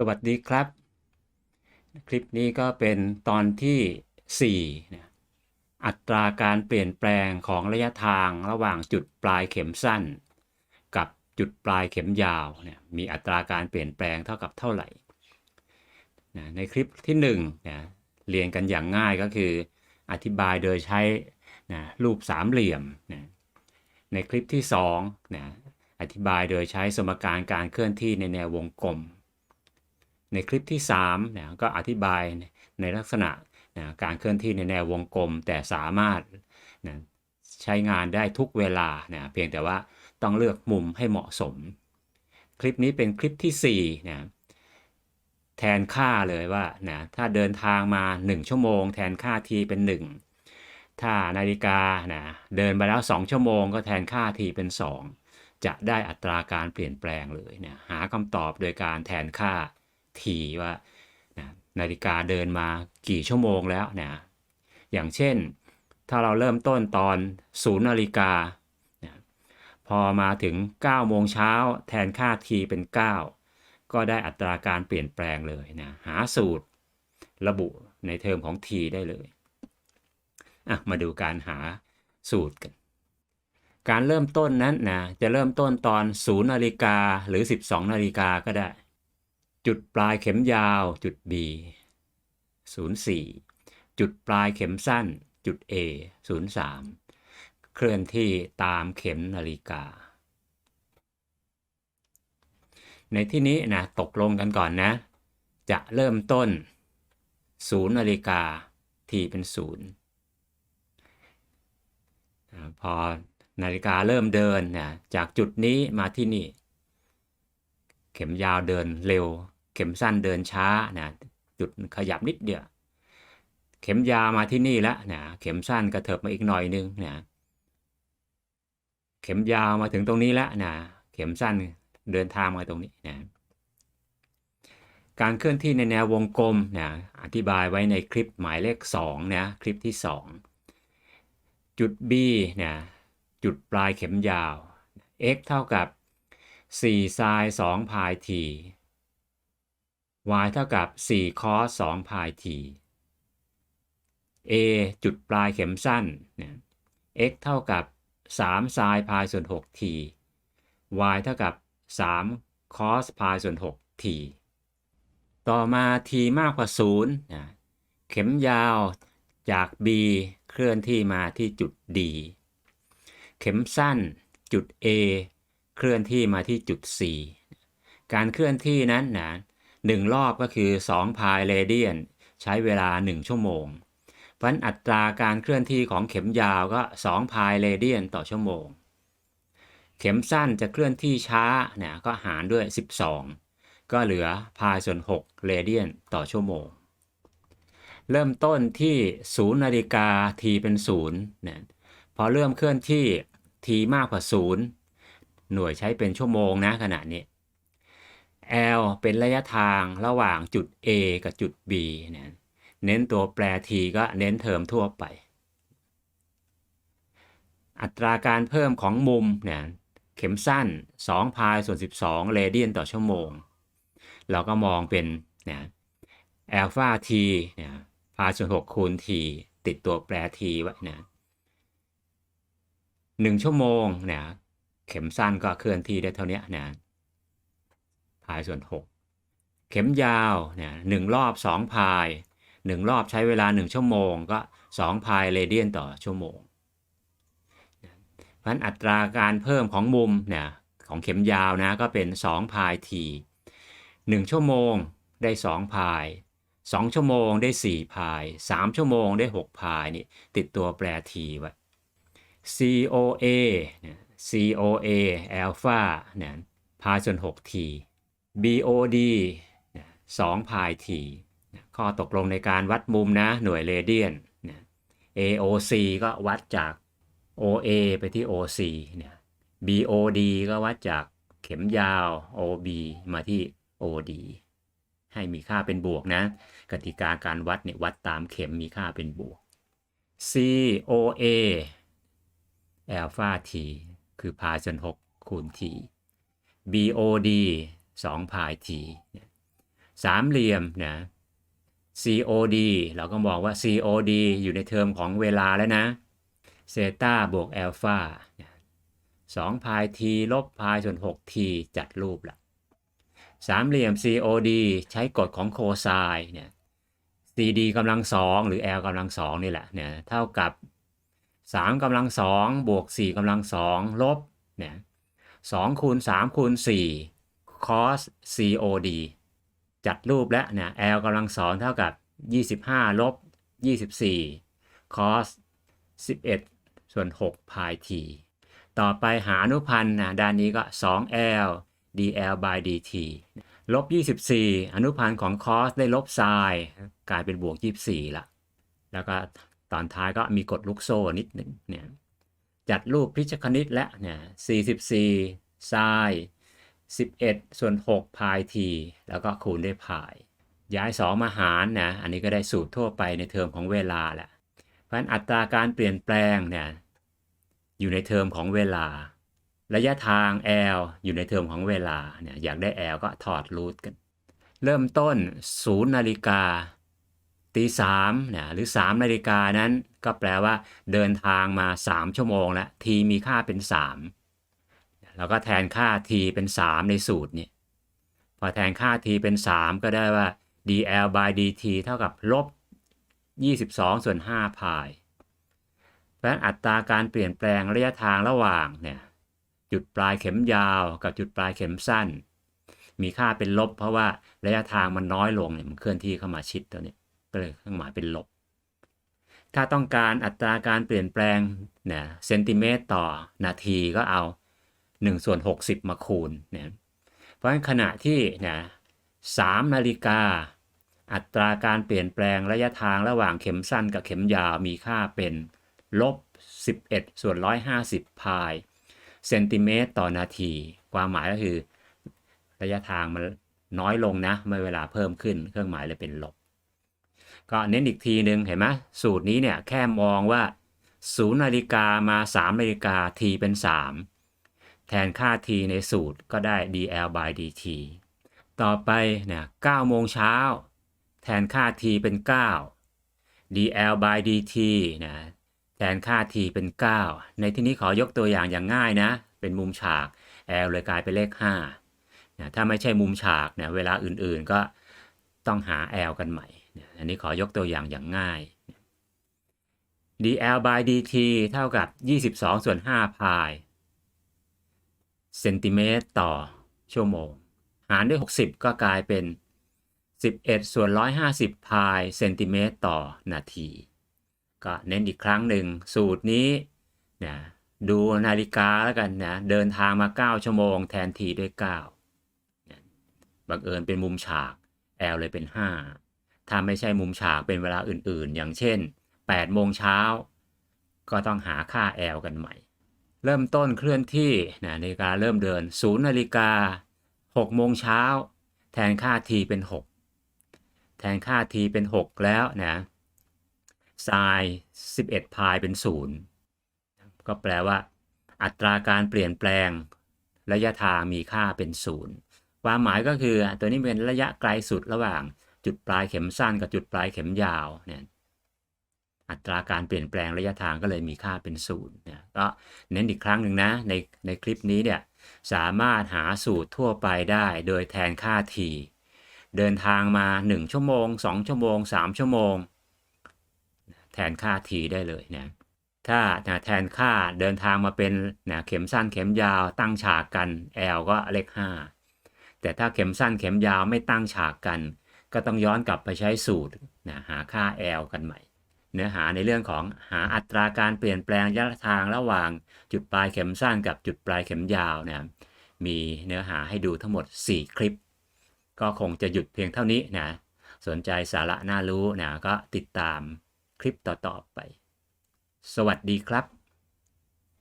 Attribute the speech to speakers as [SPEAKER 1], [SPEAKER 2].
[SPEAKER 1] สวัสดีครับ คลิปนี้ก็เป็นตอนที่4นะอัตราการเปลี่ยนแปลงของระยะทางระหว่างจุดปลายเข็มสั้น กับจุดปลายเข็มยาวเนี่ยมีอัตราการเปลี่ยนแปลงเท่ากับเท่าไหร่นะในคลิปที่1นะเรียนกันอย่างง่ายก็คือ อธิบายโดยใช้นะรูปสามเหลี่ยมนะในคลิปที่2นะอธิบายโดยใช้สมการการเคลื่อนที่ในแนววงกลม ในคลิปที่3นี่ยก็อธิบายในลักษณะนะการเคลื่อนที่ในแนววงกลม แต่สามารถนะใช้งานได้ทุกเวลานะเพียงแต่ว่าต้องเลือกมุมให้เหมาะสม คลิปนี้เป็นคลิปที่4นะแทนค่าเลยว่านะถ้าเดินทางมา 1 ชั่วโมง แทนค่าทีเป็น 1 ถ้านาฬิกานะเดินไปแล้ว 2 ชั่วโมง ก็แทนค่าทีเป็น 2 จะได้อัตราการเปลี่ยนแปลงเลยนะหาคำตอบโดยการแทนค่า ทีว่านาฬิกาเดินมากี่ชั่วโมงแล้วนะอย่างเช่นถ้าเราเริ่มต้นตอน0นย์นาฬิกาพอมาถึง 9 โมงเช้าแทนค่าทีเป็น 9 ก็ได้อัตราการเปลี่ยนแปลงเลยนะหาสูตรระบุในเทอมของ t ได้เลยอะมาดูการหาสูตรกัน การเริ่มต้นนั้นนะจะเริ่มต้นตอน 0 นาฬิกาหรือ 12 นาฬิกาก็ได้ จุดปลายเข็มยาวจุด B 04 จุดปลายเข็มสั้น จุด A 03 เคลื่อนที่ตามเข็มนาฬิกา ในที่นี้นะตกลงกันก่อนนะ จะเริ่มต้น0นาฬิกาทีเป็น0นะพอนาฬิกาเริ่มเดินนะจากจุดนี้มาที่นี่ เข็มยาวเดินเร็ว เข็มสั้นเดินช้านะจุดขยับนิดเดียว เข็มยาวมาที่นี่แล้วนะเข็มสั้นกระเถิบมาอีกหน่อยนึงนะเข็มยาวมาถึงตรงนี้แล้วนะเข็มสั้นเดินทางมาตรงนี้นะการเคลื่อนที่ในแนววงกลมนะอธิบายไว้ในคลิปหมายเลข2นะคลิปที่ 2 จุด B นะจุดปลายเข็มยาว x เท่ากับ4ไซน์2พาย t y เท่ากับ 4 cos 2พาย t a จุดปลายเข็มสั้นนะ x เท่ากับ3ไซน์พายส่วน 6 t y เท่ากับ 3 cos พายส่วน 6 t ต่อมา t มากกว่า 0 นะเข็มยาวจาก b เคลื่อนที่มาที่จุด d เข็มสั้นจุด A เคลื่อนที่มาที่จุด C การเคลื่อนที่นั้นนะ หนึ่งรอบก็คือ 2 พายเรเดียน ใช้เวลา 1 ชั่วโมง เพราะอัตราการเคลื่อนที่ของเข็มยาวก็ 2 พายเรเดียนต่อชั่วโมง เข็มสั้นจะเคลื่อนที่ช้าเนี่ยก็หารด้วย 12 ก็เหลือพายส่วน6เรเดียนต่อชั่วโมง เริ่มต้นที่0นาฬิกาทีเป็น0เนี่ยพอเริ่มเคลื่อนที่ t มากกว่า 0 หน่วยใช้เป็นชั่วโมงนะขณะนี้ l เป็นระยะทางระหว่างจุด a กับจุด b เนะเน้นตัวแปร t ก็เน้นเทอมทั่วไป อัตราการเพิ่มของมุมเนี่ยเข็มสั้น 2 พายส่วน 12 เรเดียนต่อชั่วโมง เราก็มองเป็นเนะอัลฟา t เนี่ยพายส่วน 6 คูณ t ติดตัวแปร t ไว้นะหนึ่งชั่วโมงเนี่ยเข็มสั้นก็เคลื่อนที่ได้เท่านี้นะ พายส่วน 6 เข็มยาวเนี่ยหนึ่งรอบ 2 พายหนึ่งรอบใช้เวลา 1 ชั่วโมง ก็ 2 พายเรเดียนต่อชั่วโมงเพราะอัตราการเพิ่มของมุมเนี่ยของเข็มยาวนะก็เป็น 2 พายที1ชั่วโมงได้ 2 พาย 2 ชั่วโมงได้ 4 พาย 3 ชั่วโมงได้ 6 พายนี่ติดตัวแปรทีไว้ COA COA อัลฟาเนี่ยพายส่วน 6t BOD 2พาย t ข้อตกลงในการวัดมุมนะหน่วยเรเดียน AOC ก็วัดจาก OA ไปที่ OC เนี่ย BOD ก็วัดจากเข็มยาว OB มาที่ OD ให้มีค่าเป็นบวกนะ กติกาการวัดเนี่ยวัดตามเข็มมีค่าเป็นบวก COA อัลฟา t คือพายส่วน6คูณ t BOD 2พาย t สามเหลี่ยมนะ COD เราก็มองว่า COD อยู่ในเทอมของเวลาแล้วนะเซต้าบวกแอลฟาสองพายทีลบพายส่วน6ทีจัดรูปละสามเหลี่ยม COD ใช้กฎของโคไซน์เนี่ย CD กำลังสองหรือ L กำลังสองนี่แหละเนี่ยเท่ากับ 3กำลังสองบวก 4กำลังสองลบเนี่ย2คูณ3คูณ4 cos COD จัดรูปแล้วเนี่ย L กำลังสองเท่ากับ 25 ลบ 24 cos 11 ส่วน6 pi t ต่อไปหาอนุพันธ์นะด้านนี้ก็ 2L dl by dt ลบ 24 อนุพันธ์ของ cos ได้ลบ sin กลายเป็นบวก 24ละแล้วก็ตอนท้ายก็มีกฎลูกโซ่นิดหนึ่งเนี่ยจัดรูปพิชคณิตและเนี่ย44 sin 11 ส่วน6 pi t แล้วก็คูณด้วย pi ย้าย 2 มาหารนะอันนี้ก็ได้สูตรทั่วไปในเทอมของเวลาแหละเพราะฉะนั้นอัตราการเปลี่ยนแปลงเนี่ยอยู่ในเทอมของเวลา ระยะทาง L อยู่ในเทอมของเวลาเนี่ยอยากได้ L ก็ถอดรูทกัน เริ่มต้น 0 นาฬิกาตีสามเนี่ยหรือ 3 นาฬิกานั้นก็แปลว่าเดินทางมา 3 ชั่วโมงแล้ว t มีค่าเป็น 3 แล้วก็แทนค่า t เป็น 3 ในสูตรเนี่ยพอแทนค่า t เป็น 3 ก็ได้ว่า dl by dt เท่ากับลบ 22 ส่วน5พายเพราะฉะนั้นอัตราการเปลี่ยนแปลงระยะทางระหว่างเนี่ยจุดปลายเข็มยาวกับจุดปลายเข็มสั้น มีค่าเป็นลบ เพราะว่าระยะทางมันน้อยลงเนี่ยมันเคลื่อนที่เข้ามาชิดตัวนี้ก็เลยเครื่องหมายเป็นลบ ถ้าต้องการอัตราการเปลี่ยนแปลงเนี่ยเซนติเมตรต่อนาทีก็เอา 1ส่วน60 มาคูณเนี่ยเพราะฉะนั้นขณะที่เนี่ย3นาฬิกา อัตราการเปลี่ยนแปลงระยะทางระหว่างเข็มสั้นกับเข็มยาวมีค่าเป็นลบ 11 ส่วน 150 พายเซนติเมตรต่อนาที ความหมายก็คือ ระยะทางมันน้อยลงนะเมื่อเวลาเพิ่มขึ้นเครื่องหมายเลยเป็นลบ ก็เน้นอีกทีหนึ่งเห็นไหมสูตรนี้เนี่ยแค่มองว่า 0 นาฬิกามา 3 นาฬิกา t เป็น 3 แทนค่า t ในสูตรก็ได้ dl by dt ต่อไปเนี่ย9โมงเช้า แทนค่า t เป็น 9 dl by dt นะแทนค่า t เป็น 9 ในที่นี้ขอยกตัวอย่างอย่างง่ายนะ เป็นมุมฉาก l เลยกลายเป็นเลข5นะถ้าไม่ใช่มุมฉากเนี่ยเวลาอื่นๆก็ต้องหา l กันใหม่ อันนี้ขอยกตัวอย่างอย่างง่าย dl by dt เท่ากับ 22 ส่วน5พาย เซนติเมตรต่อชั่วโมง หารด้วย 60 ก็กลายเป็น 11 ส่วน 150 พายเซนติเมตรต่อนาที ก็เน้นอีกครั้งหนึ่งสูตรนี้นะดูนาฬิกาแล้วกันนะเดินทางมา 9 ชั่วโมงแทนทีด้วย 9 บังเอิญเป็นมุมฉาก L เลยเป็น 5 ถ้าไม่ใช่มุมฉากเป็นเวลาอื่นๆ อย่างเช่น8โมงเช้าก็ต้องหาค่า L กันใหม่ เริ่มต้นเคลื่อนที่นะนาฬิกาเริ่มเดิน0นาฬิกา6โมงเช้าแทนค่า t เป็น 6 แทนค่า t เป็น 6 แล้วนะไซน์11 พายเป็น 0 ก็แปลว่า อัตราการเปลี่ยนแปลง ระยะทางมีค่าเป็น 0 ความหมายก็คือตัวนี้เป็นระยะไกลสุดระหว่างจุดปลายเข็มสั้นกับจุดปลายเข็มยาวเนี่ย อัตราการเปลี่ยนแปลงระยะทางก็เลยมีค่าเป็นศูนย์เนี่ยก็เน้นอีกครั้งหนึ่งนะในในคลิปนี้เนี่ยสามารถหาสูตรทั่วไปได้โดยแทนค่า t เดินทางมา 1 ชั่วโมง 2 ชั่วโมง 3 ชั่วโมง แทนค่า t ได้เลยนะถ้าแทนค่าเดินทางมาเป็นนะเข็มสั้นเข็มยาวตั้งฉากกัน l ก็เลข 5 แต่ถ้าเข็มสั้นเข็มยาวไม่ตั้งฉากกัน ก็ต้องย้อนกลับไปใช้สูตรนะหาค่า l กันใหม่ เนื้อหาในเรื่องของหาอัตราการเปลี่ยนแปลงระยะทางระหว่างจุดปลายเข็มสั้นกับจุดปลายเข็มยาวนะมีเนื้อหาให้ดูทั้งหมด 4 คลิป ก็คงจะหยุดเพียงเท่านี้นะสนใจสาระน่ารู้นะก็ติดตามคลิปต่อๆไป สวัสดีครับ